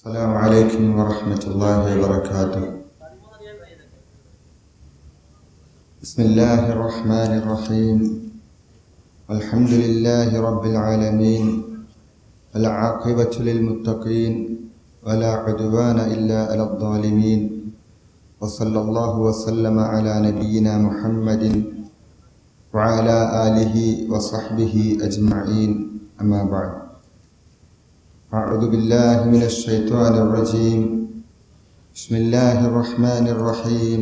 السلام عليكم ورحمة الله وبركاته. بسم الله الرحمن الرحيم. الحمد لله رب العالمين. العاقبة للمتقين. ولا عدوان إلا على الظالمين. وصلى الله وسلم على نبينا محمد وعلى آله وصحبه أجمعين. أما بعد. أعوذ بالله من الشيطان الرجيم بسم الله الرحمن الرحيم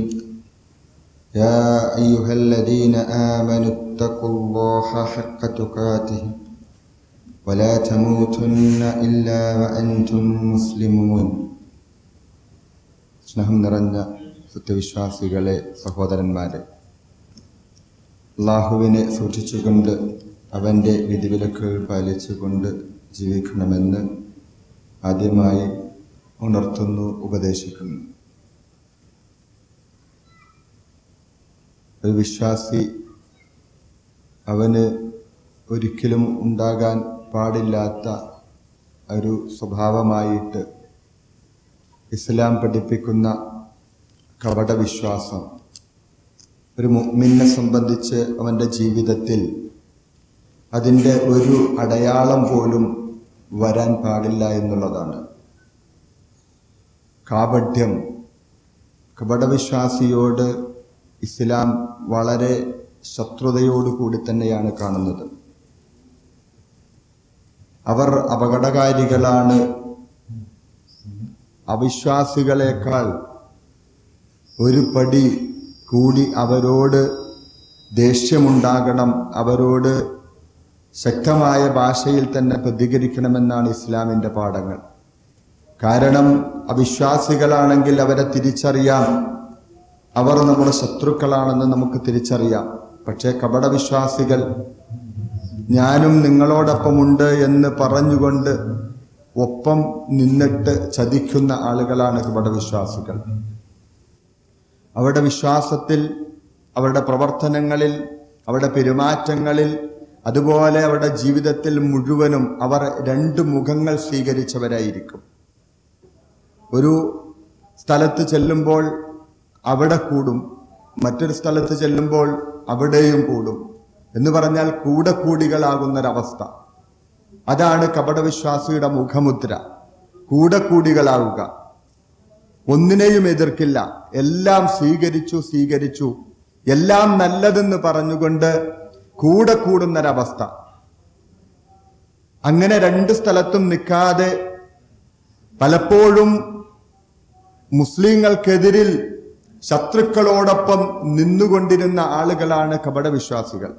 يا أيها الذين آمنوا اتقوا الله حق تقاته ولا تموتن إلا وأنتم مسلمون സ്നേഹം നിറഞ്ഞ സത്യവിശ്വാസികളെ സഹോദരന്മാരെ അള്ളാഹുവിനെ സൂക്ഷിച്ചുകൊണ്ട് അവൻ്റെ വിധിവിലക്കുകൾ പാലിച്ചുകൊണ്ട് ജീവിക്കണമെന്ന് ആദ്യമായി ഉണർത്തുന്നു ഉപദേശിക്കുന്നു. ഒരു വിശ്വാസി അവന് ഒരിക്കലും ഉണ്ടാകാൻ പാടില്ലാത്ത ഒരു സ്വഭാവമായിട്ട് ഇസ്ലാം പഠിപ്പിക്കുന്ന കപടവിശ്വാസം ഒരു മുഅ്മിനെ സംബന്ധിച്ച് അവന്റെ ജീവിതത്തിൽ അതിന്റെ ഒരു അടയാളം പോലും വരാൻ പാടില്ല എന്നുള്ളതാണ്. കാപഢ്യം കപടവിശ്വാസിയോട് ഇസ്ലാം വളരെ ശത്രുതയോടുകൂടി തന്നെയാണ് കാണുന്നത്. അവർ അപകടകാരികളാണ്. അവിശ്വാസികളെക്കാൾ ഒരു പടി കൂടി അവരോട് ദേഷ്യമുണ്ടാകണം അവരോട് ശക്തമായ ഭാഷയിൽ തന്നെ പ്രതികരിക്കണമെന്നാണ് ഇസ്ലാമിന്റെ പാഠങ്ങൾ. കാരണം അവിശ്വാസികളാണെങ്കിൽ അവരെ തിരിച്ചറിയാം. അവർ നമ്മുടെ ശത്രുക്കളാണെന്ന് നമുക്ക് തിരിച്ചറിയാം. പക്ഷേ കപടവിശ്വാസികൾ ഞാനും നിങ്ങളോടൊപ്പമുണ്ട് എന്ന് പറഞ്ഞുകൊണ്ട് ഒപ്പം നിന്നിട്ട് ചതിക്കുന്ന ആളുകളാണ് കപടവിശ്വാസികൾ. അവരുടെ വിശ്വാസത്തിൽ അവരുടെ പ്രവർത്തനങ്ങളിൽ അവരുടെ പെരുമാറ്റങ്ങളിൽ അതുപോലെ അവരുടെ ജീവിതത്തിൽ മുഴുവനും അവർ രണ്ട് മുഖങ്ങൾ സ്വീകരിച്ചവരായിരിക്കും. ഒരു സ്ഥലത്ത് ചെല്ലുമ്പോൾ അവിടെ കൂടും മറ്റൊരു സ്ഥലത്ത് ചെല്ലുമ്പോൾ അവിടെയും കൂടും എന്ന് പറഞ്ഞാൽ കൂടെ കൂടികളാകുന്നൊരവസ്ഥ. അതാണ് കപടവിശ്വാസിയുടെ മുഖമുദ്ര. കൂടെ കൂടികളാവുക. ഒന്നിനെയും എതിർക്കില്ല. എല്ലാം സ്വീകരിച്ചു സ്വീകരിച്ചു. എല്ലാം നല്ലതെന്ന് പറഞ്ഞുകൊണ്ട് കൂടെ കൂടുന്നൊരവസ്ഥ. അങ്ങനെ രണ്ട് സ്ഥലത്തും നിൽക്കാതെ പലപ്പോഴും മുസ്ലിങ്ങൾക്കെതിരിൽ ശത്രുക്കളോടൊപ്പം നിന്നുകൊണ്ടിരുന്ന ആളുകളാണ് കപടവിശ്വാസികൾ.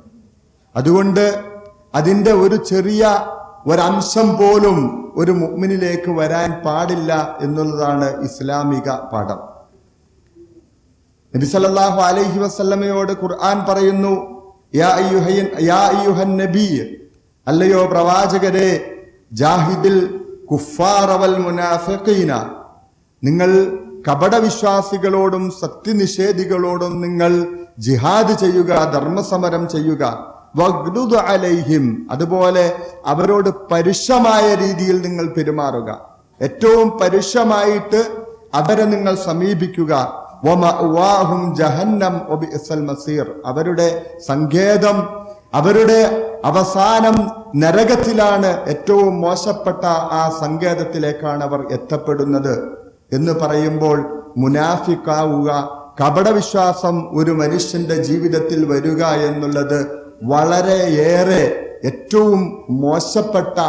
അതുകൊണ്ട് അതിന്റെ ഒരു ചെറിയ ഒരംശം പോലും ഒരു മുഅ്മിനിലേക്ക് വരാൻ പാടില്ല എന്നുള്ളതാണ് ഇസ്ലാമിക പാഠം. നബി അലഹി അലൈഹി വസല്ലമയോട് ഖുർആൻ പറയുന്നു അല്ലയോ പ്രവാചകരെ ജാഹിദിൽ കുഫാറവൽ മുനാഫീന നിങ്ങൾ കപടവിശ്വാസികളോടും സത്യനിഷേധികളോടും നിങ്ങൾ ജിഹാദ് ചെയ്യുക ധർമ്മസമരം ചെയ്യുക. വഗ്ദുദ് അലൈഹിം. അതുപോലെ അവരോട് പരുഷമായ രീതിയിൽ നിങ്ങൾ പെരുമാറുക. ഏറ്റവും പരുഷമായിട്ട് അവരെ നിങ്ങൾ സമീപിക്കുക. ജഹന്നം മസീർ. അവരുടെ സങ്കേതം അവരുടെ അവസാനം നരകത്തിലാണ് ഏറ്റവും മോശപ്പെട്ട ആ സങ്കേതത്തിലേക്കാണ് അവർ എത്തപ്പെടുന്നത് എന്ന് പറയുമ്പോൾ മുനാഫിക്കാവുക കപടവിശ്വാസം ഒരു മനുഷ്യന്റെ ജീവിതത്തിൽ വരിക എന്നുള്ളത് വളരെയേറെ ഏറ്റവും മോശപ്പെട്ട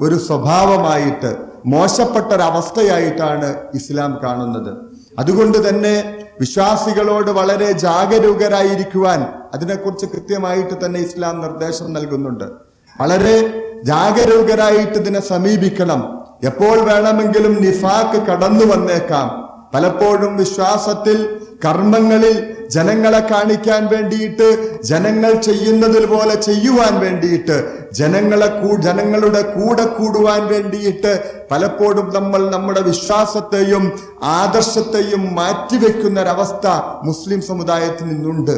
ഒരു സ്വഭാവമായിട്ട് മോശപ്പെട്ട ഒരവസ്ഥയായിട്ടാണ് ഇസ്ലാം കാണുന്നത്. അതുകൊണ്ട് തന്നെ വിശ്വാസികളോട് വളരെ ജാഗരൂകരായിരിക്കുവാൻ അതിനെക്കുറിച്ച് കൃത്യമായിട്ട് തന്നെ ഇസ്ലാം നിർദ്ദേശം നൽകുന്നുണ്ട്. വളരെ ജാഗരൂകരായിട്ട് ഇതിനെ സമീപിക്കണം. എപ്പോൾ വേണമെങ്കിലും നിഫാക്ക് കടന്നു വന്നേക്കാം. പലപ്പോഴും വിശ്വാസത്തിൽ കർമ്മങ്ങളിൽ ജനങ്ങളെ കാണിക്കാൻ വേണ്ടിയിട്ട് ജനങ്ങൾ ചെയ്യുന്നതിൽ പോലെ ചെയ്യുവാൻ വേണ്ടിയിട്ട് ജനങ്ങളെ കൂ ജനങ്ങളുടെ കൂടെ കൂടുവാൻ വേണ്ടിയിട്ട് പലപ്പോഴും നമ്മൾ നമ്മുടെ വിശ്വാസത്തെയും ആദർശത്തെയും മാറ്റിവെക്കുന്ന ഒരവസ്ഥ മുസ്ലിം സമുദായത്തിൽ നിന്നുണ്ട്.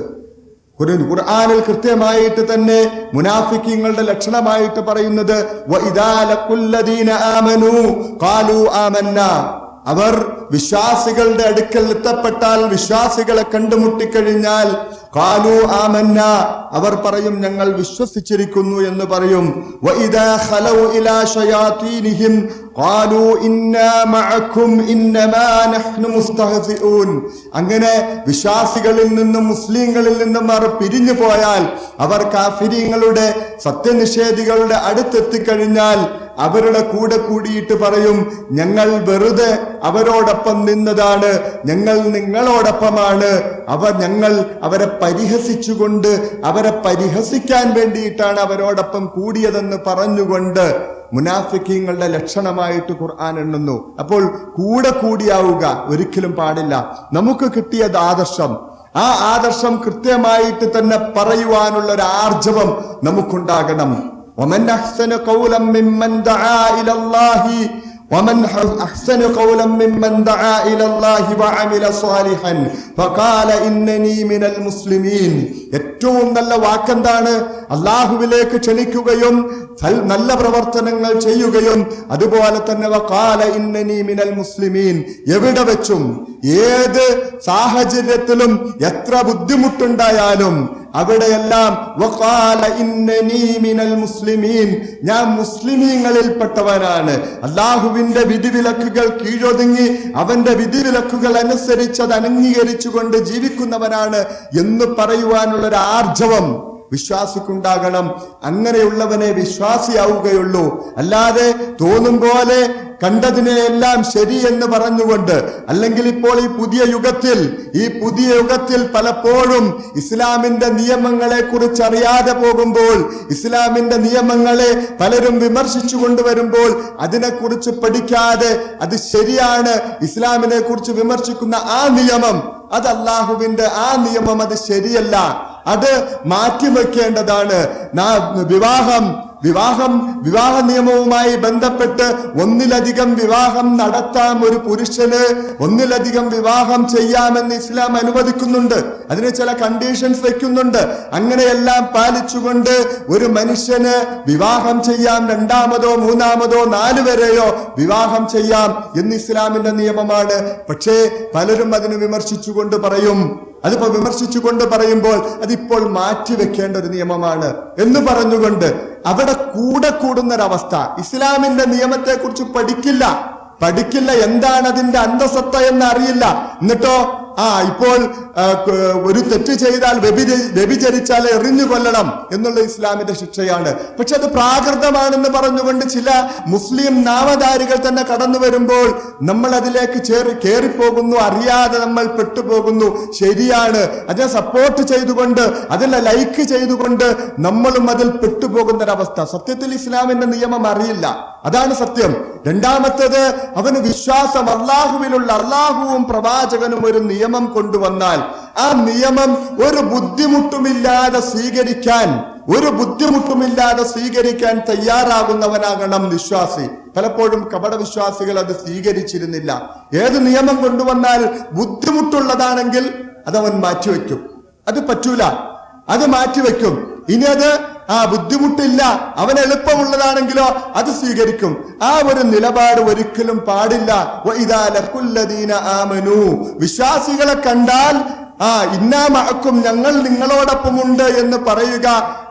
ഒരു ഖുർആാനിൽ കൃത്യമായിട്ട് തന്നെ മുനാഫിക്കിങ്ങളുടെ ലക്ഷണമായിട്ട് പറയുന്നത് അവർ വിശ്വാസികളുടെ അടുക്കൽ എത്തപ്പെട്ടാൽ വിശ്വാസികളെ കണ്ടുമുട്ടിക്കഴിഞ്ഞാൽ കാലു ആമന്ന. അവർ പറയും ഞങ്ങൾ വിശ്വസിച്ചിരിക്കുന്നു എന്ന് പറയും. അങ്ങനെ വിശ്വാസികളിൽ നിന്നും മുസ്ലിങ്ങളിൽ നിന്നും അവർ പിരിഞ്ഞു പോയാൽ അവർ കാഫിരിങ്ങളുടെ സത്യനിഷേധികളുടെ അടുത്തെത്തിക്കഴിഞ്ഞാൽ അവരുടെ കൂടെ കൂടിയിട്ട് പറയും ഞങ്ങൾ വെറുതെ അവരോടൊപ്പം നിന്നതാണ് ഞങ്ങൾ നിങ്ങളോടൊപ്പമാണ്. അവ ഞങ്ങൾ അവരെ പരിഹസിച്ചുകൊണ്ട് അവരെ പരിഹസിക്കാൻ വേണ്ടിയിട്ടാണ് അവരോടൊപ്പം കൂടിയതെന്ന് പറഞ്ഞുകൊണ്ട് മുനാഫിക്കീങ്ങളുടെ ലക്ഷണമായിട്ട് ഖുർആൻ എണ്ണുന്നു. അപ്പോൾ കൂടെ കൂടിയാവുക ഒരിക്കലും പാടില്ല. നമുക്ക് കിട്ടിയത് ആദർശം. ആ ആദർശം കൃത്യമായിട്ട് തന്നെ പറയുവാനുള്ള ഒരു ആർജവം നമുക്കുണ്ടാകണം. ومن أحسن قولا ممن دعا إلى الله ومن أحسن قولا ممن دعا إلى الله وعمل صالحا فقال إنني من المسلمين ഏറ്റവും നല്ല വാക്കെന്താണ് അള്ളാഹുവിലേക്ക് ക്ഷണിക്കുകയും സൽ- നല്ല പ്രവർത്തനങ്ങൾ ചെയ്യുകയും അതുപോലെ തന്നെ വഖാല ഇന്നനി മിനൽ മുസ്ലിമീൻ എവിടെ വെച്ചും ഏത് സാഹചര്യത്തിലും എത്ര ബുദ്ധിമുട്ടുണ്ടായാലും അവിടെയെല്ലാം മുസ്ലിമീൻ ഞാൻ മുസ്ലിമീങ്ങളിൽപ്പെട്ടവനാണ്. അള്ളാഹുവിന്റെ വിധിവിലക്കുകൾ കീഴൊതുങ്ങി അവന്റെ വിധിവിലക്കുകൾ അനുസരിച്ചത് അംഗീകരിച്ചുകൊണ്ട് ജീവിക്കുന്നവനാണ് എന്ന് പറയുവാനുള്ള ഒരു ആർജവം വിശ്വാസിക്കുണ്ടാകണം. അങ്ങനെയുള്ളവനെ വിശ്വാസിയാവുകയുള്ളൂ. അല്ലാതെ തോന്നും പോലെ കണ്ടതിനെയെല്ലാം ശരി എന്ന് പറഞ്ഞുകൊണ്ട് അല്ലെങ്കിൽ ഇപ്പോൾ ഈ പുതിയ യുഗത്തിൽ ഈ പുതിയ യുഗത്തിൽ പലപ്പോഴും ഇസ്ലാമിന്റെ നിയമങ്ങളെ കുറിച്ച് അറിയാതെ പോകുമ്പോൾ ഇസ്ലാമിന്റെ നിയമങ്ങളെ പലരും വിമർശിച്ചു കൊണ്ടുവരുമ്പോൾ അതിനെക്കുറിച്ച് പഠിക്കാതെ അത് ശരിയാണ് ഇസ്ലാമിനെ കുറിച്ച് വിമർശിക്കുന്ന ആ നിയമം അത് അള്ളാഹുവിന്റെ ആ നിയമം അത് ശരിയല്ല. അത് മാറ്റിവെക്കേണ്ടതാണ്. വെക്കേണ്ടതാണ് വിവാഹം വിവാഹം വിവാഹ നിയമവുമായി ബന്ധപ്പെട്ട് ഒന്നിലധികം വിവാഹം നടത്താം ഒരു പുരുഷന് ഒന്നിലധികം വിവാഹം ചെയ്യാമെന്ന് ഇസ്ലാം അനുവദിക്കുന്നുണ്ട്. അതിന് ചില കണ്ടീഷൻസ് വെക്കുന്നുണ്ട്. അങ്ങനെയെല്ലാം പാലിച്ചുകൊണ്ട് ഒരു മനുഷ്യന് വിവാഹം ചെയ്യാം രണ്ടാമതോ മൂന്നാമതോ നാല് വരെയോ വിവാഹം ചെയ്യാം എന്ന് ഇസ്ലാമിന്റെ നിയമമാണ്. പക്ഷേ പലരും അതിന് വിമർശിച്ചുകൊണ്ട് പറയും. അതിപ്പോ വിമർശിച്ചുകൊണ്ട് പറയുമ്പോൾ അതിപ്പോൾ മാറ്റിവെക്കേണ്ട ഒരു നിയമമാണ് എന്ന് പറഞ്ഞുകൊണ്ട് അവിടെ കൂടെ കൂടുന്നൊരവസ്ഥ. ഇസ്ലാമിന്റെ നിയമത്തെക്കുറിച്ച് പഠിക്കില്ല. പഠിക്കില്ല. എന്താണ് അതിന്റെ അന്തസത്ത എന്ന് അറിയില്ല. എന്നിട്ടോ ആ ഇപ്പോൾ ഒരു തെറ്റ് ചെയ്താൽ വ്യഭിച- വ്യഭിചരിച്ചാൽ എറിഞ്ഞു കൊല്ലണം എന്നുള്ള ഇസ്ലാമിന്റെ ശിക്ഷയാണ്. പക്ഷെ അത് പ്രാകൃതമാണെന്ന് പറഞ്ഞുകൊണ്ട് ചില മുസ്ലിം നാമധാരികൾ തന്നെ കടന്നു വരുമ്പോൾ നമ്മൾ അതിലേക്ക് ചേറി കയറിപ്പോകുന്നു അറിയാതെ നമ്മൾ പെട്ടുപോകുന്നു. ശരിയാണ്. അതിനെ സപ്പോർട്ട് ചെയ്തുകൊണ്ട് അതിനെ ലൈക്ക് ചെയ്തുകൊണ്ട് നമ്മളും അതിൽ പെട്ടുപോകുന്ന ഒരവസ്ഥ സത്യത്തിൽ ഇസ്ലാമിന്റെ നിയമം അറിയില്ല. അതാണ് സത്യം. രണ്ടാമത്തേത് അവന് വിശ്വാസം അള്ളാഹുവിലുള്ള അള്ളാഹുവും പ്രവാചകനും ഒരു നിയമം കൊണ്ടുവന്നാൽ ആ നിയമം ഒരു ബുദ്ധിമുട്ടുമില്ലാതെ സ്വീകരിക്കാൻ ഒരു ബുദ്ധിമുട്ടുമില്ലാതെ സ്വീകരിക്കാൻ തയ്യാറാകുന്നവനാകണം വിശ്വാസി. പലപ്പോഴും കപട വിശ്വാസികൾ അത് സ്വീകരിച്ചിരുന്നില്ല. ഏത് നിയമം കൊണ്ടുവന്നാൽ ബുദ്ധിമുട്ടുള്ളതാണെങ്കിൽ അതവൻ മാറ്റിവെക്കും. അത് പറ്റൂല. അത് മാറ്റിവെക്കും. ഇനി അത് ആ ബുദ്ധിമുട്ടില്ല അവൻ എളുപ്പമുള്ളതാണെങ്കിലോ അത് സ്വീകരിക്കും. ആ ഒരു നിലപാട് ഒരിക്കലും പാടില്ല. വിശ്വാസികളെ കണ്ടാൽ ആ ഇന്നാ മഅക്കും ഞങ്ങൾ നിങ്ങളോടൊപ്പമുണ്ട് എന്ന് പറയുക.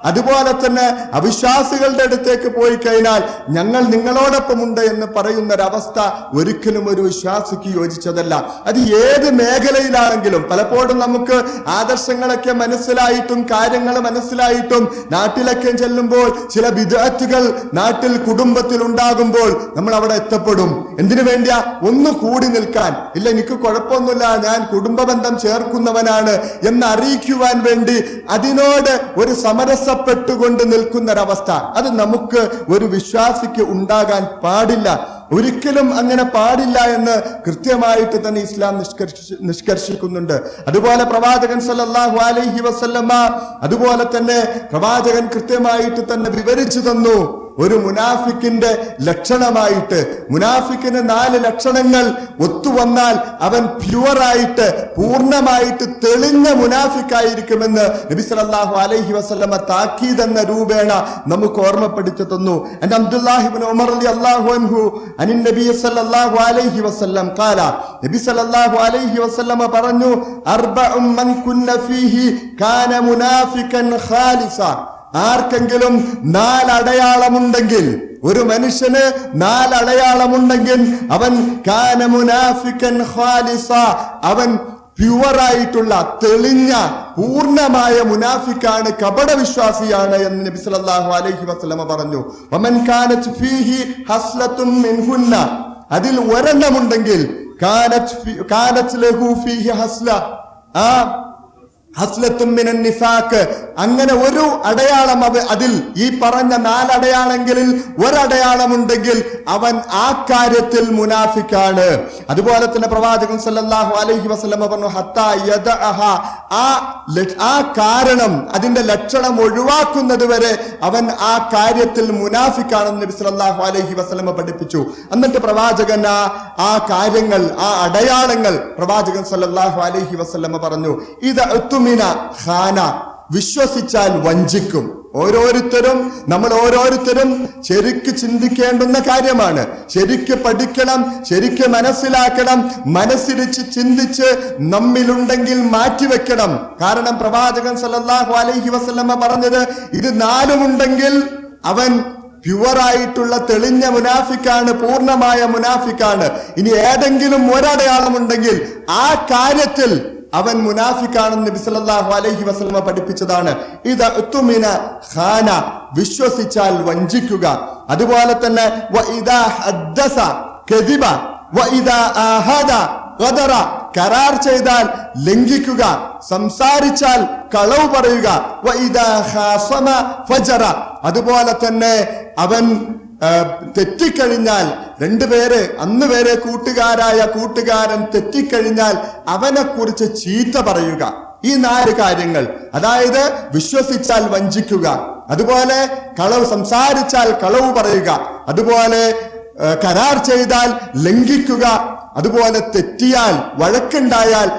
അതുപോലെ തന്നെ അവിശ്വാസികളുടെ അടുത്തേക്ക് പോയി കഴിഞ്ഞാൽ ഞങ്ങൾ നിങ്ങളോടൊപ്പമുണ്ട് എന്ന് പറയുന്ന ഒരവസ്ഥ ഒരിക്കലും ഒരു വിശ്വാസിക്ക് യോജിച്ചതല്ല. അത് ഏത് മേഖലയിലാണെങ്കിലും പലപ്പോഴും നമുക്ക് ആദർശങ്ങളൊക്കെ മനസ്സിലായിട്ടും കാര്യങ്ങൾ മനസ്സിലായിട്ടും നാട്ടിലൊക്കെ ചെല്ലുമ്പോൾ ചില വിദഗ്ധകൾ നാട്ടിൽ കുടുംബത്തിൽ ഉണ്ടാകുമ്പോൾ നമ്മൾ അവിടെ എത്തപ്പെടും. എന്തിനു വേണ്ടിയാ? ഒന്ന് കൂടി നിൽക്കാൻ. ഇല്ല എനിക്ക് കുഴപ്പമൊന്നുമില്ല. ഞാൻ കുടുംബ ബന്ധം ചേർക്കുന്നവനാണ് എന്ന് അറിയിക്കുവാൻ വേണ്ടി അതിനോട് ഒരു സമരസപ്പെട്ടുകൊണ്ട് നിൽക്കുന്ന ഒരവസ്ഥ അത് നമുക്ക് ഒരു വിശ്വാസിക്ക് ഉണ്ടാകാൻ പാടില്ല. ഒരിക്കലും അങ്ങനെ പാടില്ല എന്ന് കൃത്യമായിട്ട് തന്നെ ഇസ്ലാം നിഷ്കർഷി നിഷ്കർഷിക്കുന്നുണ്ട് അതുപോലെ പ്രവാചകൻ സല്ലല്ലാഹു അലൈഹി വസല്ലമ അതുപോലെ തന്നെ പ്രവാചകൻ കൃത്യമായിട്ട് തന്നെ വിവരിച്ചു തന്നു. ഒരു മുനാഫിക്കിന്റെ ലക്ഷണമായിട്ട് മുനാഫിക്കിന് നാല് ലക്ഷണങ്ങൾ ഒത്തുവന്നാൽ അവൻ പ്യുവറായിട്ട് പൂർണമായിട്ട് തെളിഞ്ഞ മുനാഫിക്കായിരിക്കുമെന്ന് നബി സല്ലല്ലാഹു അലൈഹി വസല്ലമ താക്കീത് എന്ന രൂപേണ നമുക്ക് ഓർമ്മപ്പെടുത്തി തന്നു. and അബ്ദുല്ലാഹിബ്നു ഉമർ റളിയല്ലാഹു അൻഹു അനിൻ നബി സല്ലല്ലാഹു അലൈഹി വസല്ലം ഖാല നബി സല്ലല്ലാഹു അലൈഹി വസല്ലമ പറഞ്ഞു അർബഉ മൻ കുന്ന ഫീഹി കാന മുനാഫിക്കൻ ഖാലിസ. ആർക്കെങ്കിലും നാലടയാളമുണ്ടെങ്കിൽ ഒരു മനുഷ്യന് നാലടയാളമുണ്ടെങ്കിൽ അവൻ കാനമുനാഫിക്കൻ ഖാലിസ അവൻ പ്യുവറായിട്ടുള്ള തെളിഞ്ഞ പൂർണമായ മുനാഫിക്കാണ് കപട വിശ്വാസിയാണ് എന്ന് നബി സല്ലല്ലാഹു അലൈഹി വസല്ലമ പറഞ്ഞു. വമൻ കാനത് ഫീഹി ഹസ്ലത്തുൻ മിൻഹുന്ന അതിൽ ഒരെണ്ണമുണ്ടെങ്കിൽ കാനത് ഫീ- കാനത് ലഹു ഫീഹി ഹസ്ല ആ ഹസ്ലത്തും മിനൻ നിഫാക്ക് അങ്ങനെ ഒരു അടയാളം അത് അതിൽ ഈ പറഞ്ഞ നാലടയാളങ്ങളിൽ ഒരടയാളമുണ്ടെങ്കിൽ അവൻ ആ കാര്യത്തിൽ മുനാഫിക്കാണ്. അതുപോലെ തന്നെ പ്രവാചകൻ സല്ലാഹു അലൈഹി വസ്ലമ പറഞ്ഞു ഹത്താ ആ ആ കാരണം അതിന്റെ ലക്ഷണം ഒഴിവാക്കുന്നത് വരെ അവൻ ആ കാര്യത്തിൽ മുനാഫിക്കാണെന്ന് നബി സല്ലല്ലാഹു അലൈഹി വസ്ലമ പഠിപ്പിച്ചു. എന്നിട്ട് പ്രവാചകൻ ആ ആ കാര്യങ്ങൾ ആ അടയാളങ്ങൾ പ്രവാചകൻ സല്ലാഹു അലൈഹി വസ്ലമ പറഞ്ഞു ഇത് ഖാന. വിശ്വസിച്ചാൽ വഞ്ചിക്കും. ഓരോരുത്തരും നമ്മൾ ഓരോരുത്തരും ശരിക്ക് ചിന്തിക്കേണ്ടുന്ന കാര്യമാണ്. ശരിക്ക് പഠിക്കണം ശരിക്ക് മനസ്സിലാക്കണം മനസ്സിരിച്ച് ചിന്തിച്ച് നമ്മിലുണ്ടെങ്കിൽ മാറ്റിവെക്കണം. കാരണം പ്രവാചകൻ സല്ലല്ലാഹു അലൈഹി വസ്ലമ്മ പറഞ്ഞത് ഇത് നാലുമുണ്ടെങ്കിൽ അവൻ പ്യുവറായിട്ടുള്ള തെളിഞ്ഞ മുനാഫിക്കാണ് പൂർണമായ മുനാഫിക്കാണ്. ഇനി ഏതെങ്കിലും ഒരടയാളമുണ്ടെങ്കിൽ ആ കാര്യത്തിൽ അവൻ മുനാഫിക്കാണെന്ന് നബി സല്ലല്ലാഹു അലൈഹി വസല്ലമ പഠിപ്പിച്ചതാണ്. ഇത് ഉത്തുമിന ഖാന വിശ്വസിച്ചാൽ വഞ്ചിക്കുക. അതുപോലെ തന്നെ കരാർ ചെയ്താൽ ലംഘിക്കുക. സംസാരിച്ചാൽ കളവ് പറയുക. അതുപോലെ തന്നെ അവൻ തെറ്റിക്കഴിഞ്ഞാൽ രണ്ടുപേരെ അന്ന് വരെ കൂട്ടുകാരായ കൂട്ടുകാരൻ തെറ്റിക്കഴിഞ്ഞാൽ അവനെ കുറിച്ച് ചീത്ത പറയുക. ഈ നാല് കാര്യങ്ങൾ അതായത് വിശ്വസിച്ചാൽ വഞ്ചിക്കുക അതുപോലെ കളവ് സംസാരിച്ചാൽ കളവ് പറയുക അതുപോലെ കരാർ ചെയ്താൽ ലംഘിക്കുക അതുപോലെ തെറ്റിയാൽ വഴക്കുണ്ടായാൽ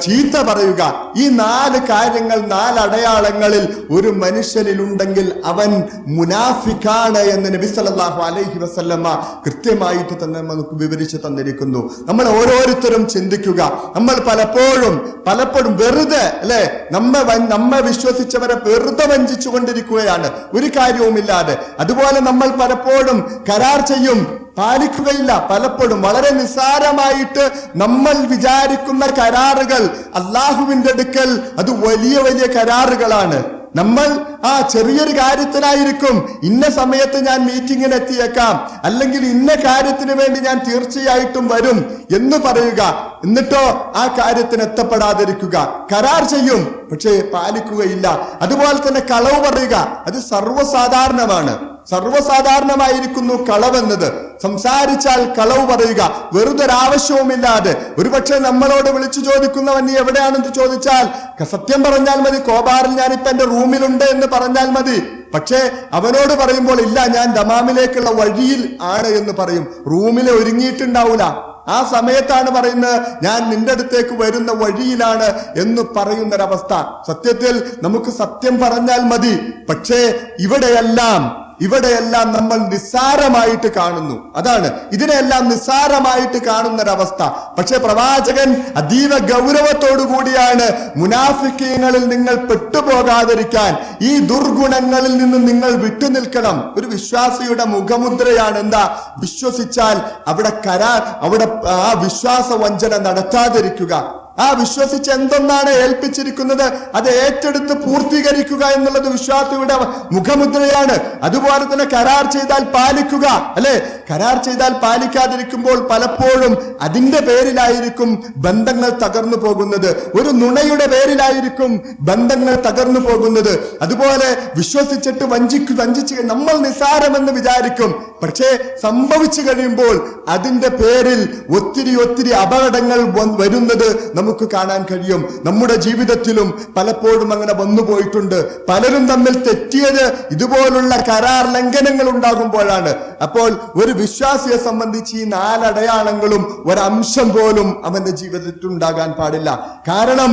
ചീത്ത പറയുക. ഈ നാല് കാര്യങ്ങൾ നാല് അടയാളങ്ങളിൽ ഒരു മനുഷ്യനിലുണ്ടെങ്കിൽ അവൻ മുനാഫിക്കാണ് എന്ന് നബി സല്ലല്ലാഹു അലൈഹി വസല്ലമ കൃത്യമായിട്ട് തന്നെ നമുക്ക് വിവരിച്ചു തന്നിരിക്കുന്നു. നമ്മൾ ഓരോരുത്തരും ചിന്തിക്കുക. നമ്മൾ പലപ്പോഴും പലപ്പോഴും വെറുതെ അല്ലെ? നമ്മെ നമ്മെ വിശ്വസിച്ചവരെ വെറുതെ വഞ്ചിച്ചു കൊണ്ടിരിക്കുകയാണ് ഒരു കാര്യവുമില്ലാതെ. അതുപോലെ നമ്മൾ പലപ്പോഴും കരാർ ചെയ്യും. പാലിക്കുകയില്ല. പലപ്പോഴും വളരെ നിസ്സാരമായിട്ട് നമ്മൾ വിചാരിക്കുന്ന കരാറുകൾ അള്ളാഹുവിന്റെ അടുക്കൽ അത് വലിയ വലിയ കരാറുകളാണ്. നമ്മൾ ആ ചെറിയൊരു കാര്യത്തിനായിരിക്കും ഇന്ന സമയത്ത് ഞാൻ മീറ്റിങ്ങിന് എത്തിയേക്കാം അല്ലെങ്കിൽ ഇന്ന കാര്യത്തിന് വേണ്ടി ഞാൻ തീർച്ചയായിട്ടും വരും എന്ന് പറയുക. എന്നിട്ടോ ആ കാര്യത്തിന് എത്തപ്പെടാതിരിക്കുക. കരാർ ചെയ്യും പക്ഷേ പാലിക്കുകയില്ല. അതുപോലെ തന്നെ കളവ് പറയുക. അത് സർവസാധാരണമാണ്. സർവസാധാരണമായിരിക്കുന്നു കളവെന്നത്. സംസാരിച്ചാൽ കളവ് പറയുക. വെറുതെ ഒരാവശ്യവുമില്ലാതെ ഒരുപക്ഷെ നമ്മളോട് വിളിച്ചു ചോദിക്കുന്നവൻ നീ എവിടെയാണെന്ന് ചോദിച്ചാൽ സത്യം പറഞ്ഞാൽ മതി കോബാറിൽ ഞാനിപ്പോ എന്റെ റൂമിലുണ്ട് എന്ന് പറഞ്ഞാൽ മതി. പക്ഷേ അവനോട് പറയുമ്പോൾ ഇല്ല ഞാൻ ദമാമിലേക്കുള്ള വഴിയിൽ ആണ് എന്ന് പറയും. റൂമിൽ ഒരുങ്ങിയിട്ടുണ്ടാവൂല. ആ സമയത്താണ് പറയുന്നത് ഞാൻ നിന്റെ അടുത്തേക്ക് വരുന്ന വഴിയിലാണ് എന്ന് പറയുന്നൊരവസ്ഥ. സത്യത്തിൽ നമുക്ക് സത്യം പറഞ്ഞാൽ മതി. പക്ഷേ ഇവിടെയെല്ലാം ഇവിടെയെല്ലാം നമ്മൾ നിസ്സാരമായിട്ട് കാണുന്നു. അതാണ്. ഇതിനെല്ലാം നിസ്സാരമായിട്ട് കാണുന്ന ഒരവസ്ഥ പക്ഷെ പ്രവാചകൻ അതീവ ഗൗരവത്തോടു കൂടിയാണ് മുനാഫിക്കങ്ങളിൽ നിങ്ങൾ പെട്ടുപോകാതിരിക്കാൻ ഈ ദുർഗുണങ്ങളിൽ നിന്ന് നിങ്ങൾ വിട്ടുനിൽക്കണം. ഒരു വിശ്വാസിയുടെ മുഖമുദ്രയാണ് എന്താ? വിശ്വസിച്ചാൽ അവിടെ കരാർ അവിടെ ആ വിശ്വാസ വഞ്ചന നടത്താതിരിക്കുക. ആ വിശ്വസിച്ച് എന്തൊന്നാണ് ഏൽപ്പിച്ചിരിക്കുന്നത്? അത് ഏറ്റെടുത്ത് പൂർത്തീകരിക്കുക എന്നുള്ളത് വിശ്വാസിയുടെ മുഖമുദ്രയാണ്. അതുപോലെ തന്നെ കരാർ ചെയ്താൽ പാലിക്കുക അല്ലെ? കരാർ ചെയ്താൽ പാലിക്കാതിരിക്കുമ്പോൾ പലപ്പോഴും അതിന്റെ പേരിലായിരിക്കും ബന്ധങ്ങൾ തകർന്നു പോകുന്നത്. ഒരു നുണയുടെ പേരിലായിരിക്കും ബന്ധങ്ങൾ തകർന്നു പോകുന്നത്. അതുപോലെ വിശ്വസിച്ചിട്ട് വഞ്ചിക്കു വഞ്ചിച്ച് നമ്മൾ നിസ്സാരമെന്ന് വിചാരിക്കും. പക്ഷേ സംഭവിച്ചു കഴിയുമ്പോൾ അതിന്റെ പേരിൽ ഒത്തിരി ഒത്തിരി അപകടങ്ങൾ വരുന്നത് നമുക്ക് നമുക്ക് കാണാൻ കഴിയും. നമ്മുടെ ജീവിതത്തിലും പലപ്പോഴും അങ്ങനെ വന്നു പോയിട്ടുണ്ട്. പലരും തമ്മിൽ തെറ്റിയത് ഇതുപോലുള്ള കരാർ ലംഘനങ്ങൾ ഉണ്ടാകുമ്പോഴാണ്. അപ്പോൾ ഒരു വിശ്വാസിയെ സംബന്ധിച്ച് ഈ നാലടയാളങ്ങളും ഒരംശം പോലും അവന്റെ ജീവിതത്തിൽ ഉണ്ടാകാൻ പാടില്ല. കാരണം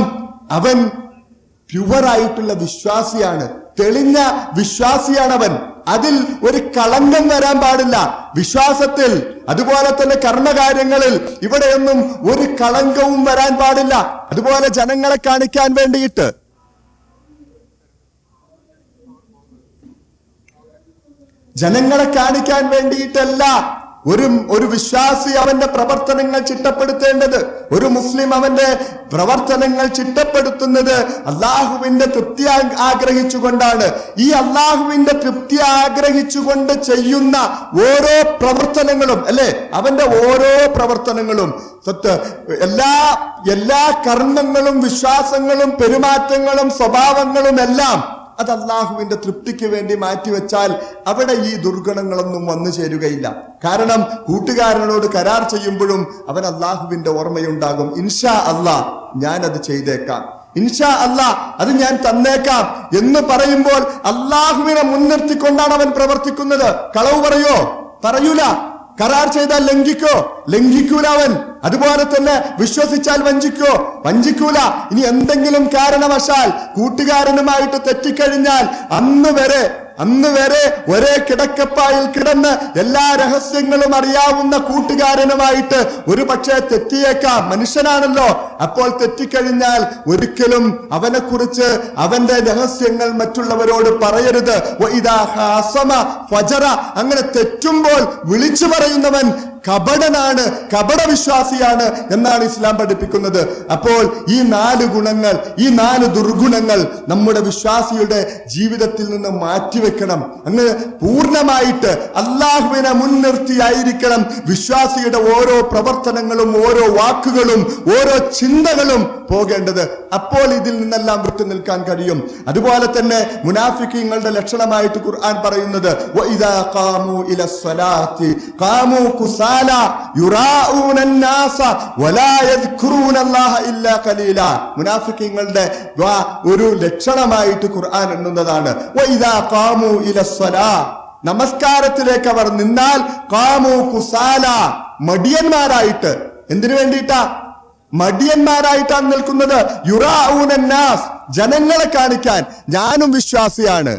അവൻ പ്യുവറായിട്ടുള്ള വിശ്വാസിയാണ്. തെളിഞ്ഞ വിശ്വാസിയാണവൻ. അതിൽ ഒരു കളങ്കം വരാൻ പാടില്ല. വിശ്വാസത്തിൽ അതുപോലെ തന്നെ കർമ്മകാര്യങ്ങളിൽ ഇവിടെയൊന്നും ഒരു കളങ്കവും വരാൻ പാടില്ല. അതുപോലെ ജനങ്ങളെ കാണിക്കാൻ വേണ്ടിയിട്ട്. ജനങ്ങളെ കാണിക്കാൻ വേണ്ടിയിട്ടല്ല. ഒരു ഒരു വിശ്വാസി അവന്റെ പ്രവർത്തനങ്ങൾ ചിട്ടപ്പെടുത്തേണ്ടത് ഒരു മുസ്ലിം അവന്റെ പ്രവർത്തനങ്ങൾ ചിട്ടപ്പെടുത്തുന്നത് അള്ളാഹുവിന്റെ തൃപ്തി ആഗ്രഹിച്ചുകൊണ്ടാണ്. ഈ അള്ളാഹുവിന്റെ തൃപ്തി ആഗ്രഹിച്ചുകൊണ്ട് ചെയ്യുന്ന ഓരോ പ്രവർത്തനങ്ങളും അല്ലെ? അവന്റെ ഓരോ പ്രവർത്തനങ്ങളും സത്ത് എല്ലാ എല്ലാ കർമ്മങ്ങളും വിശ്വാസങ്ങളും പെരുമാറ്റങ്ങളും സ്വഭാവങ്ങളും എല്ലാം അത് അള്ളാഹുവിന്റെ തൃപ്തിക്ക് വേണ്ടി മാറ്റിവെച്ചാൽ അവിടെ ഈ ദുർഗുണങ്ങളൊന്നും വന്നു ചേരുകയില്ല. കാരണം കൂട്ടുകാരനോട് കരാർ ചെയ്യുമ്പോഴും അവൻ അള്ളാഹുവിന്റെ ഓർമ്മയുണ്ടാകും. ഇൻഷാ അള്ളാ ഞാൻ അത് ചെയ്തേക്കാം. ഇൻഷാ അല്ലാ അത് ഞാൻ തന്നേക്കാം എന്ന് പറയുമ്പോൾ അള്ളാഹുവിനെ മുൻനിർത്തിക്കൊണ്ടാണ് അവൻ പ്രവർത്തിക്കുന്നത്. കളവ് പറയോ? പറയൂല. കരാർ ചെയ്താൽ ലംഘിക്കോ? ലംഘിക്കൂല അവൻ. അതുപോലെ തന്നെ വിശ്വസിച്ചാൽ വഞ്ചിക്കോ? വഞ്ചിക്കൂല. ഇനി എന്തെങ്കിലും കാരണവശാൽ കൂട്ടുകാരനുമായിട്ട് തെറ്റിക്കഴിഞ്ഞാൽ അന്ന് വരെ അന്ന് വരെ ഒരേ കിടക്കപ്പായിൽ കിടന്ന് എല്ലാ രഹസ്യങ്ങളും അറിയാവുന്ന കൂട്ടുകാരനുമായിട്ട് ഒരു പക്ഷേ തെറ്റിയേക്കാം. മനുഷ്യനാണല്ലോ. അപ്പോൾ തെറ്റിക്കഴിഞ്ഞാൽ ഒരിക്കലും അവനെ കുറിച്ച് അവന്റെ രഹസ്യങ്ങൾ മറ്റുള്ളവരോട് പറയരുത്. അങ്ങനെ തെറ്റുമ്പോൾ വിളിച്ചു പറയുന്നവൻ കപടനാണ് കപട വിശ്വാസിയാണ് എന്നാണ് ഇസ്ലാം പഠിപ്പിക്കുന്നത്. അപ്പോൾ ഈ നാല് ഗുണങ്ങൾ ഈ നാല് ദുർഗുണങ്ങൾ നമ്മുടെ വിശ്വാസിയുടെ ജീവിതത്തിൽ നിന്ന് മാറ്റിവെക്കണം. അങ്ങ് പൂർണമായിട്ട് അള്ളാഹുവിനെ മുൻനിർത്തിയായിരിക്കണം. വിശ്വാസിയുടെ ഓരോ പ്രവർത്തനങ്ങളും ഓരോ വാക്കുകളും ഓരോ ചിന്തകളും പോകേണ്ടത്. അപ്പോൾ ഇതിൽ നിന്നെല്ലാം വിട്ടു നിൽക്കാൻ കഴിയും. അതുപോലെ തന്നെ മുനാഫിക്കങ്ങളുടെ ലക്ഷണമായിട്ട് ഖുർആൻ പറയുന്നത് "വഇദാ ഖാമൂ ഇലസ്സലാത്തി ഖാമൂ കുസാല യുറാഊന الناس വലാ യദ്കുറൂന അല്ലാഹ ഇല്ലാ ഖലീല മുനാഫിക്കങ്ങളുടെ വാ- ഒരു ലക്ഷണമായിട്ട് ഖുർആൻ എണ്ണുന്നതാണ് "വഇദാ ഖാമൂ ഇലസ്സലാ നമസ്കാരത്തിലേക്ക് അവർ നിന്നാൽ കാമു കുസാല മടിയന്മാരായിട്ട് എന്തിനു വേണ്ടിയിട്ടാ മടിയന്മാരായിട്ടാണ് നിൽക്കുന്നത് യുറാഊനന്നാസ് ജനങ്ങളെ കാണിക്കാൻ ഞാനും വിശ്വാസിയാണ്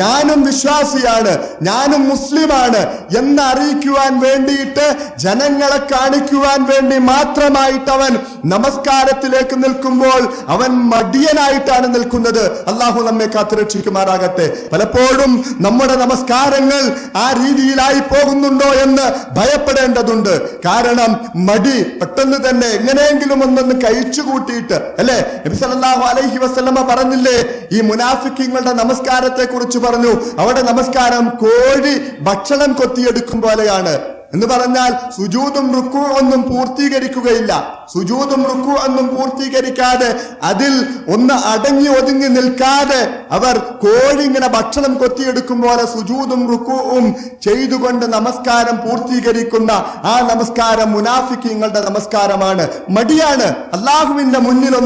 ഞാനും വിശ്വാസിയാണ് ഞാനും മുസ്ലിമാണ് എന്ന് അറിയിക്കുവാൻ വേണ്ടിയിട്ട് ജനങ്ങളെ കാണിക്കുവാൻ വേണ്ടി മാത്രമായിട്ട് അവൻ നമസ്കാരത്തിലേക്ക് നിൽക്കുമ്പോൾ അവൻ മടിയനായിട്ടാണ് നിൽക്കുന്നത്. അള്ളാഹു നമ്മെ കാത്തുരക്ഷിക്കുമാറാകട്ടെ പലപ്പോഴും നമ്മുടെ നമസ്കാരങ്ങൾ ആ രീതിയിലായി പോകുന്നുണ്ടോ എന്ന് ഭയപ്പെടേണ്ടതുണ്ട്. കാരണം മടി പെട്ടെന്ന് തന്നെ എങ്ങനെയെങ്കിലും ഒന്നൊന്ന് കഴിച്ചു കൂട്ടിയിട്ട് അല്ലെ? നബി സല്ലല്ലാഹു അലൈഹി വസല്ലമ പറഞ്ഞില്ലേ ഈ മുനാഫിക്കിങ്ങളുടെ നമസ്കാരത്തെ കുറിച്ച് പറഞ്ഞു അവിടെ നമസ്കാരം കോഴി ഭക്ഷണം കൊത്തിയെടുക്കും പോലെയാണ്. എന്ന് പറഞ്ഞാൽ സുജൂതും റുക്കു ഒന്നും പൂർത്തീകരിക്കുകയില്ല. സുജൂതും റുക്കു ഒന്നും പൂർത്തീകരിക്കാതെ അതിൽ ഒന്ന് അടങ്ങി ഒതുങ്ങി നിൽക്കാതെ അവർ കോഴി ഇങ്ങനെ ഭക്ഷണം കൊത്തിയെടുക്കും പോലെ സുജൂതും റുക്കുവും ചെയ്തുകൊണ്ട് നമസ്കാരം പൂർത്തീകരിക്കുന്ന ആ നമസ്കാരം മുനാഫിക്കിങ്ങളുടെ നമസ്കാരമാണ്. മടിയാണ്. അള്ളാഹുവിന്റെ മുന്നിൽ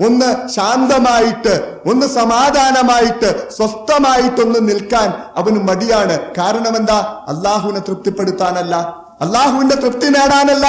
ഒന്ന് ശാന്തമായിട്ട് ഒന്ന് സമാധാനമായിട്ട് സ്വസ്ഥമായിട്ടൊന്ന് നിൽക്കാൻ അവന് മടിയാണ്. കാരണം എന്താ അള്ളാഹുവിനെ തൃപ്തിപ്പെടുത്താനല്ല. അള്ളാഹുവിന്റെ തൃപ്തി നേടാനല്ല.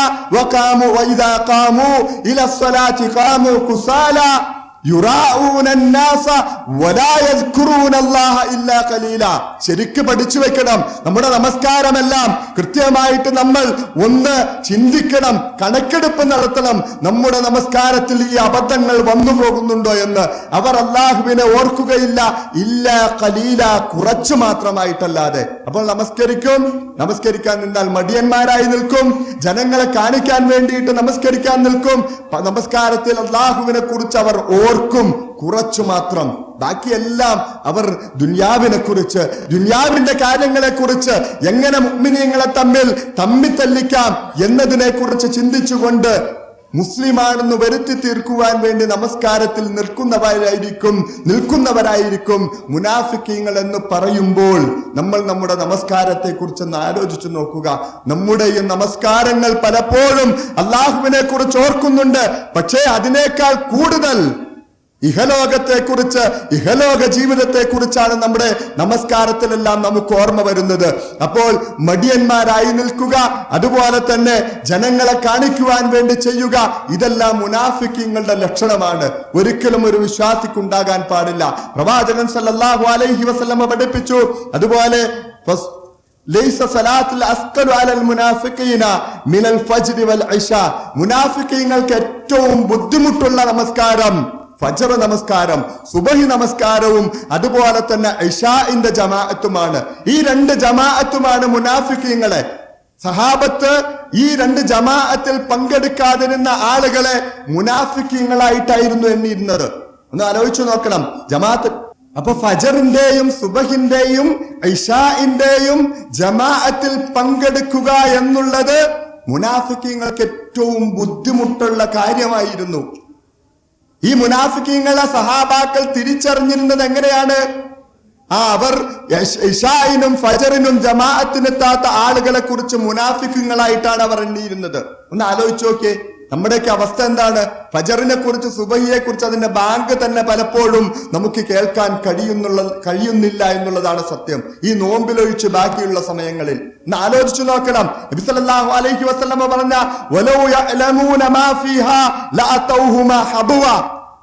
ശരിക്ക് പഠിച്ചു വെക്കണം. നമ്മുടെ നമസ്കാരമെല്ലാം കൃത്യമായിട്ട് നമ്മൾ ഒന്ന് ചിന്തിക്കണം കണക്കെടുപ്പ് നടത്തണം. നമ്മുടെ നമസ്കാരത്തിൽ ഈ അബദ്ധങ്ങൾ വന്നു പോകുന്നുണ്ടോ എന്ന് അവർ അള്ളാഹുവിനെ ഓർക്കുകയില്ല. ഇല്ല കലീല കുറച്ചു മാത്രമായിട്ടല്ലാതെ. അപ്പോൾ നമസ്കരിക്കും. നമസ്കരിക്കാൻ നിന്നാൽ മടിയന്മാരായി നിൽക്കും. ജനങ്ങളെ കാണിക്കാൻ വേണ്ടിയിട്ട് നമസ്കരിക്കാൻ നിൽക്കും. നമസ്കാരത്തിൽ അള്ളാഹുവിനെ കുറിച്ച് അവർ ഓർ ഓർക്കും കുറച്ചു മാത്രം. ബാക്കിയെല്ലാം അവർ ദുന്യാവിനെ കുറിച്ച് ദുന്യാവിന്റെ കാര്യങ്ങളെ കുറിച്ച് എങ്ങനെ മുഗ്മിനിയങ്ങളെ തമ്മിൽ തമ്മിത്തല്ലിക്കാം എന്നതിനെ കുറിച്ച് ചിന്തിച്ചുകൊണ്ട് മുസ്ലിമാണെന്ന് വരുത്തി തീർക്കുവാൻ വേണ്ടി നമസ്കാരത്തിൽ നിൽക്കുന്നവരായിരിക്കും നിൽക്കുന്നവരായിരിക്കും മുനാഫിക്കീങ്ങൾ എന്ന് പറയുമ്പോൾ നമ്മൾ നമ്മുടെ നമസ്കാരത്തെ കുറിച്ചൊന്ന് ആലോചിച്ചു നോക്കുക. നമ്മുടെ ഈ നമസ്കാരങ്ങൾ പലപ്പോഴും അള്ളാഹുവിനെ കുറിച്ച് ഓർക്കുന്നുണ്ട്. പക്ഷേ അതിനേക്കാൾ കൂടുതൽ ഇഹലോകത്തെ കുറിച്ച് ഇഹലോക ജീവിതത്തെക്കുറിച്ചാണ് നമ്മുടെ നമസ്കാരത്തിലെല്ലാം നമുക്ക് ഓർമ്മ വരുന്നത്. അപ്പോൾ മടിയന്മാരായി നിൽക്കുക അതുപോലെ തന്നെ ജനങ്ങളെ കാണിക്കുവാൻ വേണ്ടി ചെയ്യുക ഇതെല്ലാം മുനാഫിക്കിങ്ങളുടെ ലക്ഷണമാണ്. ഒരിക്കലും ഒരു വിശ്വാസിക്കുണ്ടാകാൻ പാടില്ല. പ്രവാചകൻ സല്ലല്ലാഹു അലൈഹി വസല്ലമ പഠിപ്പിച്ചു അതുപോലെ മുനാഫിക്കീങ്ങൾക്ക് ഏറ്റവും ബുദ്ധിമുട്ടുള്ള നമസ്കാരം ഫജർ നമസ്കാരം സുബഹി നമസ്കാരവും അതുപോലെ തന്നെ ഇഷാഇന്റെ ജമാഅത്തുമാണ്. ഈ രണ്ട് ജമാഅത്തുമാണ് മുനാഫിക്കീങ്ങളെ. സഹാബത്ത് ഈ രണ്ട് ജമാഅത്തിൽ പങ്കെടുക്കാതിരുന്ന ആളുകളെ മുനാഫിക്കീങ്ങളായിട്ടായിരുന്നു എണ്ണിയിരുന്നത് ഒന്ന് ആലോചിച്ചു നോക്കണം ജമാഅത്ത്. അപ്പൊ ഫജറിന്റെയും സുബഹിന്റെയും ഇഷാഇന്റെയും ജമാഅത്തിൽ പങ്കെടുക്കുക എന്നുള്ളത് മുനാഫിക്കീങ്ങൾക്ക് ഏറ്റവും ബുദ്ധിമുട്ടുള്ള കാര്യമായിരുന്നു. ഈ മുനാഫിക്കിങ്ങളെ സഹാബാക്കൾ തിരിച്ചറിഞ്ഞിരുന്നത് എങ്ങനെയാണ്? ആ അവർ ഇഷായിനും ഫജറിനും ജമാഅത്തിനെത്താത്ത ആളുകളെ കുറിച്ച് മുനാഫിക്കുങ്ങളായിട്ടാണ് അവർ എണ്ണിയിരുന്നത്. ഒന്ന് ആലോചിച്ചു നോക്കിയേ. നമ്മുടെയൊക്കെ അവസ്ഥ എന്താണ്? ഫജറിനെ കുറിച്ച് സുബഹിയെ കുറിച്ച് അതിന്റെ ബാങ്ക് തന്നെ പലപ്പോഴും നമുക്ക് കേൾക്കാൻ കഴിയുന്നുള്ള കഴിയുന്നില്ല എന്നുള്ളതാണ് സത്യം. ഈ നോമ്പിലൊഴിച്ച് ബാക്കിയുള്ള സമയങ്ങളിൽ. എന്ന് ആലോചിച്ചു നോക്കണം. അലൈഹി വസ്ലമ പറഞ്ഞ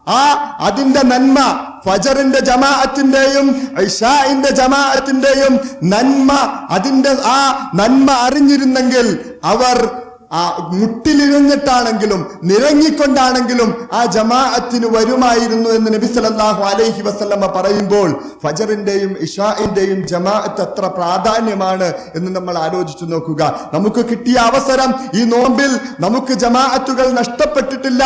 ആ അതിന്റെ നന്മ ഫജറിന്റെ ജമാഅത്തിന്റെയും ഇഷാഇന്റെ ജമാഅത്തിന്റെയും നന്മ അതിന്റെ ആ നന്മ അറിഞ്ഞിരുന്നെങ്കിൽ അവർ ആ മുട്ടിലിരുന്നിട്ടാണെങ്കിലും നിരങ്ങിക്കൊണ്ടാണെങ്കിലും ആ ജമാഅത്തിന് വരുമായിരുന്നു എന്ന് നബി സല്ലല്ലാഹു അലൈഹി വസല്ലമ പറയുമ്പോൾ ഫജറിന്റെയും ഇഷാഇന്റെയും ജമാഅത്ത് എത്ര പ്രാധാന്യമാണ് എന്ന് നമ്മൾ ആലോചിച്ചു നോക്കുക. നമുക്ക് കിട്ടിയ അവസരം ഈ നോമ്പിൽ നമുക്ക് ജമാഅത്തുകൾ നഷ്ടപ്പെട്ടിട്ടില്ല.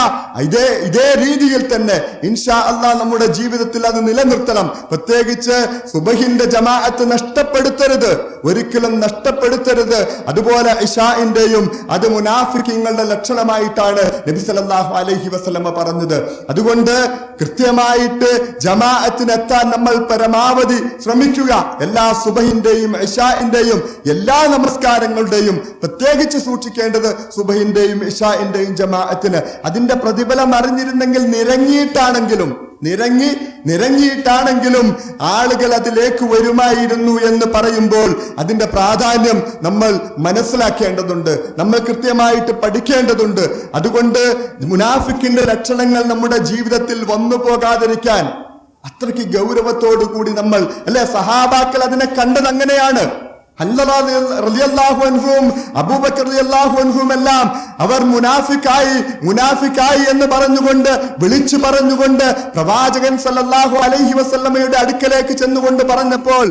ഇതേ ഇതേ രീതിയിൽ തന്നെ ഇൻഷാ അള്ളാ നമ്മുടെ ജീവിതത്തിൽ അത് നിലനിർത്തണം. പ്രത്യേകിച്ച് സുബഹിന്റെ ജമാഅത്ത് നഷ്ടപ്പെടുത്തരുത്. ഒരിക്കലും നഷ്ടപ്പെടുത്തരുത്. അതുപോലെ ഇഷാഇന്റെയും അത് മുനാഫിക്കിങ്ങളുടെ ലക്ഷണമായിട്ടാണ് നബി സല്ലല്ലാഹു അലൈഹി വസ്ലമ പറഞ്ഞത്. അതുകൊണ്ട് കൃത്യമായിട്ട് ജമാഅത്തിനെത്താൻ നമ്മൾ പരമാവധി ശ്രമിക്കുക. എല്ലാ സുബഹിന്റെയും ഇഷാഇന്റെയും എല്ലാ നമസ്കാരങ്ങളുടെയും പ്രത്യേകിച്ച് സൂക്ഷിക്കേണ്ടത് സുബഹിന്റെയും ഇഷാഇന്റെയും ജമാഅത്തിന്. അതിന്റെ പ്രതിഫലം അറിഞ്ഞിരുന്നെങ്കിൽ നിരങ്ങിയിട്ടാണെങ്കിലും നിരങ്ങി നിരങ്ങിയിട്ടാണെങ്കിലും ആളുകൾ അതിലേക്ക് വരുമായിരുന്നു എന്ന് പറയുമ്പോൾ അതിന്റെ പ്രാധാന്യം നമ്മൾ മനസ്സിലാക്കേണ്ടതുണ്ട്. നമ്മൾ കൃത്യമായിട്ട് പഠിക്കേണ്ടതുണ്ട്. അതുകൊണ്ട് മുനാഫിക്കിന്റെ ലക്ഷണങ്ങൾ നമ്മുടെ ജീവിതത്തിൽ വന്നു പോകാതിരിക്കാൻ അത്രയ്ക്ക് ഗൗരവത്തോടു കൂടി നമ്മൾ അല്ലെ? സഹാബാക്കൾ അതിനെ കണ്ടത് അങ്ങനെയാണ്. അബൂബക്കർ എല്ലാം അവർ മുനാഫിക്കായി മുനാഫിക്കായി എന്ന് പറഞ്ഞുകൊണ്ട് വിളിച്ചു പറഞ്ഞുകൊണ്ട് പ്രവാചകൻ സല്ലല്ലാഹു അലൈഹി വസല്ലമയുടെ അടുക്കലേക്ക് ചെന്നുകൊണ്ട് പറഞ്ഞപ്പോൾ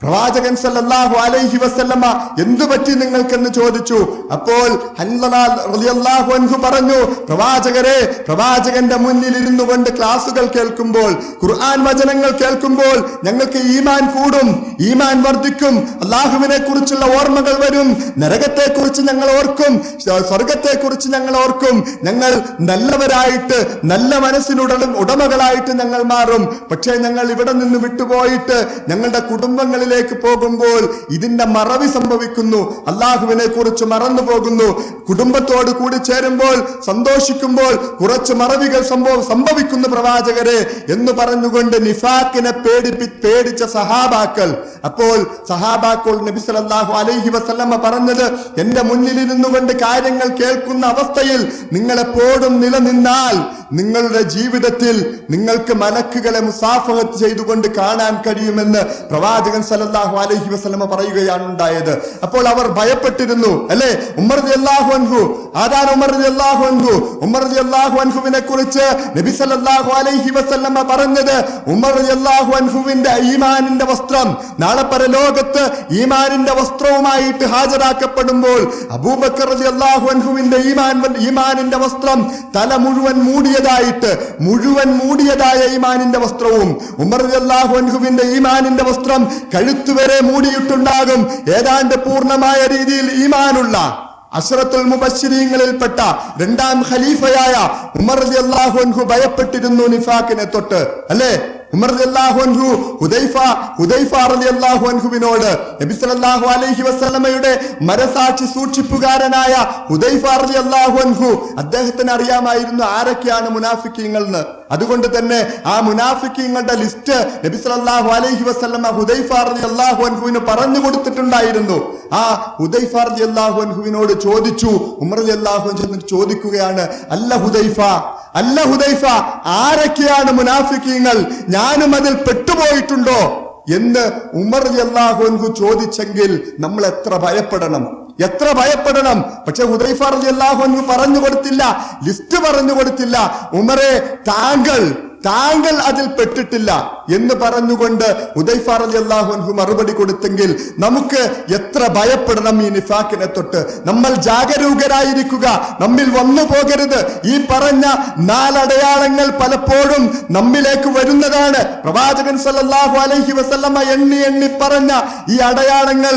പ്രവാചകൻ സല്ലല്ലാഹു അലൈഹി വസല്ലമ എന്തു പറ്റി നിങ്ങൾക്കെന്ന് ചോദിച്ചു? അപ്പോൾ റളിയല്ലാഹു അൻഹു പറഞ്ഞു പ്രവാചകരെ പ്രവാചകന്റെ മുന്നിൽ ഇരുന്നു കൊണ്ട് ക്ലാസുകൾ കേൾക്കുമ്പോൾ ഖുർആൻ വചനങ്ങൾ കേൾക്കുമ്പോൾ ഞങ്ങൾക്ക് ഈമാൻ കൂടും ഈമാൻ വർദ്ധിക്കും അള്ളാഹുവിനെ കുറിച്ചുള്ള ഓർമ്മകൾ വരും നരകത്തെ കുറിച്ച് ഞങ്ങൾ ഓർക്കും സ്വർഗത്തെ കുറിച്ച് ഞങ്ങൾ ഓർക്കും ഞങ്ങൾ നല്ലവരായിട്ട് നല്ല മനസ്സിനുടലും ഉടമകളായിട്ട് ഞങ്ങൾ മാറും പക്ഷേ ഞങ്ങൾ ഇവിടെ നിന്ന് വിട്ടുപോയിട്ട് ഞങ്ങളുടെ കുടുംബങ്ങളിലേക്ക് പോകുമ്പോൾ ഇതിന്റെ മറവി സംഭവിക്കുന്നു. അള്ളാഹുവിനെ കുറിച്ച് മറന്നു പോകുന്നു. കുടുംബത്തോട് കൂടി ചേരുമ്പോൾ സന്തോഷിക്കുമ്പോൾ കുറച്ച് മറവികൾ സംഭവ സംഭവിക്കുന്നു പ്രവാചകരെ എന്ന് പറഞ്ഞുകൊണ്ട് നിഫാക്കിനെ പേടിപ്പി പേടിച്ച സഹാബാക്കൾ. അപ്പോൾ സഹാബാക്കൾ നബി സല്ലല്ലാഹു അലൈഹി വസല്ലമ പറഞ്ഞത് എന്റെ മുന്നിൽ കൊണ്ട് കാര്യങ്ങൾ കേൾക്കുന്ന അവസ്ഥയിൽ നിങ്ങളെപ്പോഴും നിലനിന്നാൽ നിങ്ങളുടെ ജീവിതത്തിൽ നിങ്ങൾക്ക് മലക്കുകളെ മുസാഫഹത്ത് ചെയ്തുകൊണ്ട് കാണാൻ കഴിയുമെന്ന് പ്രവാചകൻ സല്ലല്ലാഹു അലൈഹി വസ്ലമ പറയുകയാണ് ഉണ്ടായത്. അപ്പോൾ അവർ ഭയപ്പെട്ടിരുന്നു അല്ലെ? ഉമർ അല്ലാഹു അൻഹു. ആദാൻ ഉമർ അല്ലാഹു അൻഹു? ഉമർ അല്ലാഹു അൻഹുവിനെ കുറിച്ച് നബി സല്ലല്ലാഹു അലൈഹി വസ്ലമ പറഞ്ഞത് ഉമർ അല്ലാഹു അൻഹുവിന്റെ ഈമാനിന്റെ വസ്ത്രം. നാളെ പരലോകത്ത് ഈമാനിന്റെ വസ്ത്രവുമായിട്ട് ഹാജരാക്കപ്പെടുമ്പോൾ അബൂബക്കർ റളിയല്ലാഹു അൻഹുവിന്റെ ഈമാൻ ഈമാനിന്റെ വസ്ത്രം തല മുഴുവൻ മൂടിയതായിട്ട് മുഴുവൻ മൂടിയതായ ഈമാനിന്റെ വസ്ത്രവും ഉമർ റളിയല്ലാഹു അൻഹുവിന്റെ ഈമാനിന്റെ വസ്ത്രം കഴുത്തുവരെ മൂടിയിട്ടുണ്ടാകും. ഏതാണ്ട് പൂർണമായ രീതിയിൽ ഈമാനുള്ള അസ്രത്തുൽ മുബശ്ശിരീങ്ങളിൽപ്പെട്ട രണ്ടാം ഖലീഫയായ ഉമർ അൻഹു ഭയപ്പെട്ടിരുന്നു നിഫാക്കിനെ തൊട്ട്. അല്ലേ? ഉമർ റളിയല്ലാഹു അൻഹു ഹുദൈഫ ഹുദൈഫ റളിയല്ലാഹു അൻഹുവിനോട് നബി സല്ലല്ലാഹു അലൈഹി വസല്ലമയുടെ മരസാക്ഷി സൂക്ഷിപ്പുകാരനായ ഹുദൈഫ റളിയല്ലാഹു അൻഹു അദ്ദേഹത്തിന് അറിയാമായിരുന്നു ആരൊക്കെയാണ് മുനാഫിക്കിങ്ങൾ അതുകൊണ്ട് തന്നെ ആ മുനാഫിക്കീങ്ങളുടെ ലിസ്റ്റ് നബി സല്ലല്ലാഹു അലൈഹി വസല്ലമ ഹുദൈഫ റളിയല്ലാഹു അൻഹുവിന് പറഞ്ഞു കൊടുത്തിട്ടുണ്ടായിരുന്നു. ആ ഹുദൈഫ റളിയല്ലാഹു അൻഹുവിനോട് ചോദിച്ചു ഉമർ റളിയല്ലാഹു അൻഹു ചോദിക്കുകയാണ് അല്ല ഹുദൈഫ അല്ല ഹുദൈഫ ആരൊക്കെയാണ് മുനാഫിക്കീങ്ങൾ? ഞാനും അതിൽ പെട്ടുപോയിട്ടുണ്ടോ? എന്ന് ഉമർ അള്ളാഹു അൻഹു ചോദിച്ചെങ്കിൽ നമ്മൾ എത്ര ഭയപ്പെടണം? എത്ര ഭയപ്പെടണം? പക്ഷെ ഹുദൈഫ അള്ളാഹു അൻഹു പറഞ്ഞു കൊടുത്തില്ല ലിസ്റ്റ് പറഞ്ഞു കൊടുത്തില്ല. ഉമറെ താങ്കൾ താങ്കൾ അതിൽ പെട്ടിട്ടില്ല എന്ന് പറഞ്ഞുകൊണ്ട് ഉദയ്ഫാർ അലി അൻഹു മറുപടി കൊടുത്തെങ്കിൽ നമുക്ക് എത്ര ഭയപ്പെടണം ഈ നിഫാക്കിനെ തൊട്ട്? നമ്മൾ ജാഗരൂകരായിരിക്കുക. നമ്മിൽ വന്നു പോകരുത്. ഈ പറഞ്ഞ നാലടയാളങ്ങൾ പലപ്പോഴും നമ്മിലേക്ക് വരുന്നതാണ്. പ്രവാചകൻ സല്ലല്ലാഹു അലൈഹി വസല്ലമ എണ്ണി എണ്ണി പറഞ്ഞ ഈ അടയാളങ്ങൾ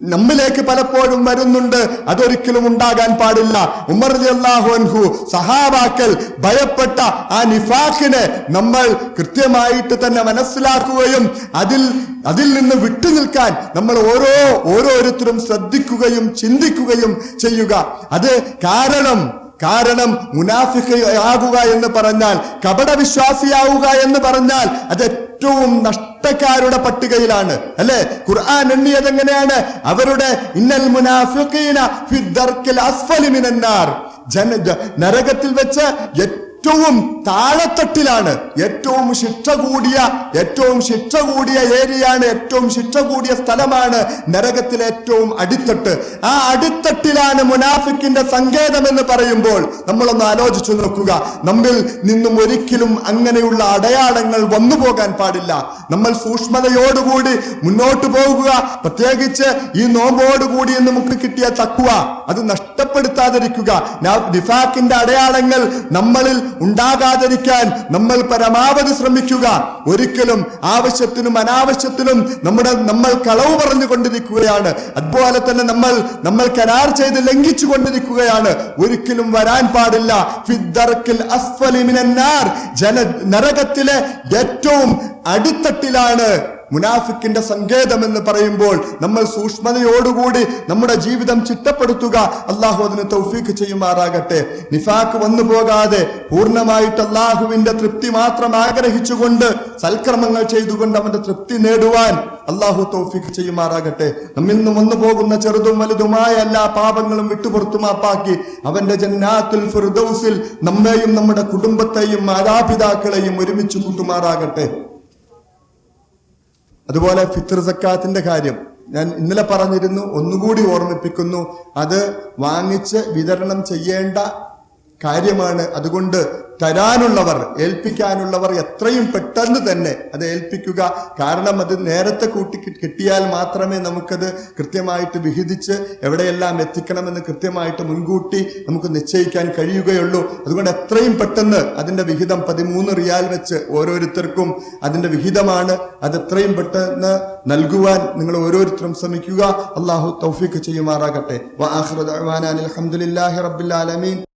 നമ്മിലേക്ക് പലപ്പോഴും വരുന്നുണ്ട്. അതൊരിക്കലും ഉണ്ടാകാൻ പാടില്ല. ഉമർ അള്ളാഹു അൻഹു സഹാബാക്കൾ ഭയപ്പെട്ട ആ നിഫാഖിനെ നമ്മൾ കൃത്യമായിട്ട് തന്നെ മനസ്സിലാക്കുകയും അതിൽ അതിൽ നിന്ന് വിട്ടു നിൽക്കാൻ നമ്മൾ ഓരോ ഓരോരുത്തരും ശ്രദ്ധിക്കുകയും ചിന്തിക്കുകയും ചെയ്യുക. അത് കാരണം കാരണം മുനാഫികയാകുക എന്ന് പറഞ്ഞാൽ കപട വിശ്വാസിയാവുക എന്ന് പറഞ്ഞാൽ അത് ഏറ്റവും നഷ്ടക്കാരുടെ പട്ടികയിലാണ്. അല്ലെ? ഖുർആൻ എണ്ണിയത് എങ്ങനെയാണ്? അവരുടെ ഇന്നൽ മുനാഫിഖീന ഫി ദർക്കിൽ അസ്ഫലി മിനന്നാർ. ജന നരകത്തിൽ വെച്ച് ഏറ്റവും താഴെത്തട്ടിലാണ്. ഏറ്റവും ശിക്ഷ കൂടിയ ഏറ്റവും ശിക്ഷ കൂടിയ ഏരിയയാണ് ഏറ്റവും ശിക്ഷ കൂടിയ സ്ഥലമാണ് നരകത്തിലെ ഏറ്റവും അടിത്തട്ട്. ആ അടിത്തട്ടിലാണ് മുനാഫിക്കിന്റെ സങ്കേതം എന്ന് പറയുമ്പോൾ നമ്മളൊന്ന് ആലോചിച്ചു നോക്കുക. നമ്മിൽ നിന്നും ഒരിക്കലും അങ്ങനെയുള്ള അടയാളങ്ങൾ വന്നു പോകാൻ പാടില്ല. നമ്മൾ സൂക്ഷ്മതയോടുകൂടി മുന്നോട്ട് പോകുക. പ്രത്യേകിച്ച് ഈ നോമ്പോടുകൂടി നമുക്ക് കിട്ടിയ തക്കുവ അത് നഷ്ടപ്പെടുത്താതിരിക്കുക. നിഫാക്കിന്റെ അടയാളങ്ങൾ നമ്മളിൽ ഉണ്ടാകാതിരിക്കാൻ നമ്മൾ പരമാവധി ശ്രമിക്കുക. ഒരിക്കലും ആവശ്യത്തിനും അനാവശ്യത്തിനും നമ്മുടെ നമ്മൾ കളവ് പറഞ്ഞുകൊണ്ടിരിക്കുകയാണ് അതുപോലെ തന്നെ നമ്മൾ നമ്മൾ കരാർ ചെയ്ത് ലംഘിച്ചു കൊണ്ടിരിക്കുകയാണ്. ഒരിക്കലും വരാൻ പാടില്ല. ജന നരകത്തിലെ ഏറ്റവും അടിത്തട്ടിലാണ് മുനാഫിക്കിന്റെ സങ്കേതം എന്ന് പറയുമ്പോൾ നമ്മൾ സൂക്ഷ്മതയോടുകൂടി നമ്മുടെ ജീവിതം ചിട്ടപ്പെടുത്തുക. അള്ളാഹു അതിന് തൗഫീഖ് ചെയ്യുമാറാകട്ടെ. നിഫാക്ക് വന്നു പോകാതെ പൂർണമായിട്ട് അള്ളാഹുവിന്റെ തൃപ്തി മാത്രം ആഗ്രഹിച്ചുകൊണ്ട് സൽക്രമങ്ങൾ ചെയ്തുകൊണ്ട് അവന്റെ തൃപ്തി നേടുവാൻ അള്ളാഹു തൗഫീക്ക് ചെയ്യുമാറാകട്ടെ. നമ്മിൽ നിന്നും വന്നു പോകുന്ന ചെറുതും വലുതുമായ എല്ലാ പാപങ്ങളും വിട്ടുപുറത്തു മാപ്പാക്കി അവന്റെ ജന്നാത്തുൽ ഫിർദൗസിൽ നമ്മെയും നമ്മുടെ കുടുംബത്തെയും മാതാപിതാക്കളെയും ഒരുമിച്ച് കൂട്ടുമാറാകട്ടെ. അതുപോലെ ഫിത്തർ സക്കാത്തിന്റെ കാര്യം ഞാൻ ഇന്നലെ പറഞ്ഞിരുന്നു ഒന്നുകൂടി ഓർമ്മിപ്പിക്കുന്നു. അത് വാങ്ങിച്ച് വിതരണം ചെയ്യേണ്ട കാര്യമാണ്. അതുകൊണ്ട് തരാനുള്ളവർ ഏൽപ്പിക്കാനുള്ളവർ എത്രയും പെട്ടെന്ന് തന്നെ അത് ഏൽപ്പിക്കുക. കാരണം അത് നേരത്തെ കൂട്ടി കിട്ടിയാൽ മാത്രമേ നമുക്കത് കൃത്യമായിട്ട് വിഹിതിച്ച് എവിടെയെല്ലാം എത്തിക്കണമെന്ന് കൃത്യമായിട്ട് മുൻകൂട്ടി നമുക്ക് നിശ്ചയിക്കാൻ കഴിയുകയുള്ളൂ. അതുകൊണ്ട് എത്രയും പെട്ടെന്ന് അതിന്റെ വിഹിതം പതിമൂന്ന് റിയാൽ വെച്ച് ഓരോരുത്തർക്കും അതിന്റെ വിഹിതമാണ്. അത് എത്രയും പെട്ടെന്ന് നൽകുവാൻ നിങ്ങൾ ഓരോരുത്തരും ശ്രമിക്കുക. അള്ളാഹു തൗഫീഖ് ചെയ്യുമാറാകട്ടെ. അനിൽ റബ്ബിൽ ആലമീൻ.